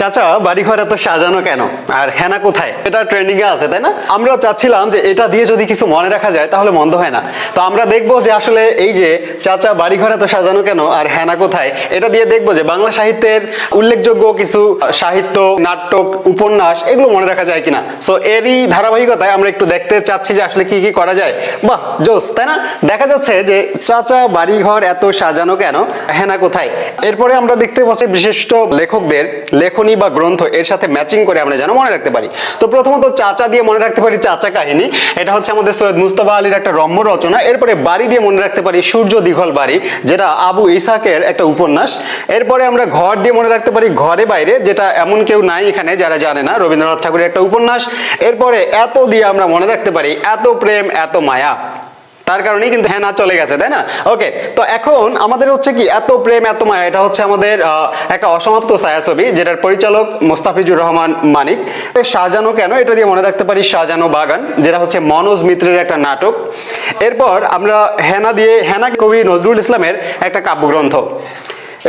চাচা, বাড়িঘর এত সাজানো কেন? আর হেনা কোথায়? এটা ট্রেন্ডিং এ আছে, তাই না? আমরা চাচ্ছিলাম যে এটা দিয়ে যদি কিছু মনে রাখা যায়, তাহলে মন্দ হয় না। তো আমরা দেখব যে আসলে এই যে চাচা, বাড়িঘর এত সাজানো কেন, আর হেনা কোথায়? এটা দিয়ে দেখব যে বাংলা সাহিত্যের উল্লেখযোগ্য কিছু সাহিত্য, নাটক, উপন্যাস, এগুলো মনে রাখা যায় কিনা। সো এরই ধারাবাহিকতায় আমরা একটু দেখতে চাচ্ছি যে আসলে কি কি করা যায়। বাহ, জোস, তাই না? দেখা যাচ্ছে যে চাচা, বাড়িঘর এত সাজানো কেন, হেনা কোথায়? এরপরে আমরা দেখতে পাচ্ছি বিশিষ্ট লেখকদের লেখনী বা গ্রন্থ এর সাথে ম্যাচিং করে আমরা যেন মনে রাখতে পারি। তো প্রথমত চাচা দিয়ে মনে রাখতে পারি চাচা কাহিনী। এটা হচ্ছে আমাদের সৈয়দ মুস্তফা আলীর একটা রম্য রচনা। এরপরে বাড়ি দিয়ে মনে রাখতে পারি সূর্য দীঘল বাড়ি, যেটা আবু ইসাকের একটা উপন্যাস। এরপরে আমরা ঘর দিয়ে মনে রাখতে পারি ঘরে বাইরে, যেটা এমন কেউ নাই এখানে যারা জানে না। রবীন্দ্রনাথ ঠাকুরের একটা উপন্যাস। এরপরে এত দিয়ে আমরা মনে রাখতে পারি, এত প্রেম, এত মায়া। তার কারণেই কিন্তু হ্যাঁ না চলে গেছে, তাই না? ওকে তো এখন আমাদের হচ্ছে কি, এত প্রেম, এত মায়া, এটা হচ্ছে আমাদের একটা অসমাপ্ত ছায়াছবি যেটার পরিচালক মোস্তাফিজুর রহমান মানিক। সাজানো কেন? এটা দিয়ে মনে রাখতে পারি সাজানো বাগান, যেটা হচ্ছে মনোজ মিত্রের একটা নাটক। এরপর আমরা হেনা দিয়ে, হেনা কবি নজরুল ইসলামের একটা কাব্যগ্রন্থ।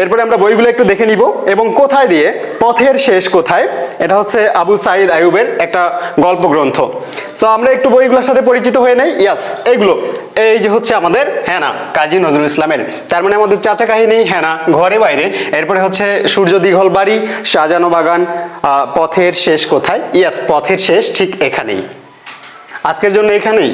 এরপরে আমরা বইগুলো একটু দেখে নিব এবং কোথায় দিয়ে, পথের শেষ কোথায়, এটা হচ্ছে আবু সাইদ আয়ুবের একটা গল্প গ্রন্থ সো আমরা একটু বইগুলোর সাথে পরিচিত হয়ে নেই। ইয়াস এইগুলো এই যে হচ্ছে আমাদের হেনা, কাজী নজরুল ইসলামের। তার মানে আমাদের চাচা কাহিনী, হেনা, ঘরে বাইরে। এরপরে হচ্ছে সূর্য দীঘল বাড়ি, সাজানো বাগান পথের শেষ কোথায়? ইয়াস পথের শেষ ঠিক এখানেই। আজকের জন্য এখানেই।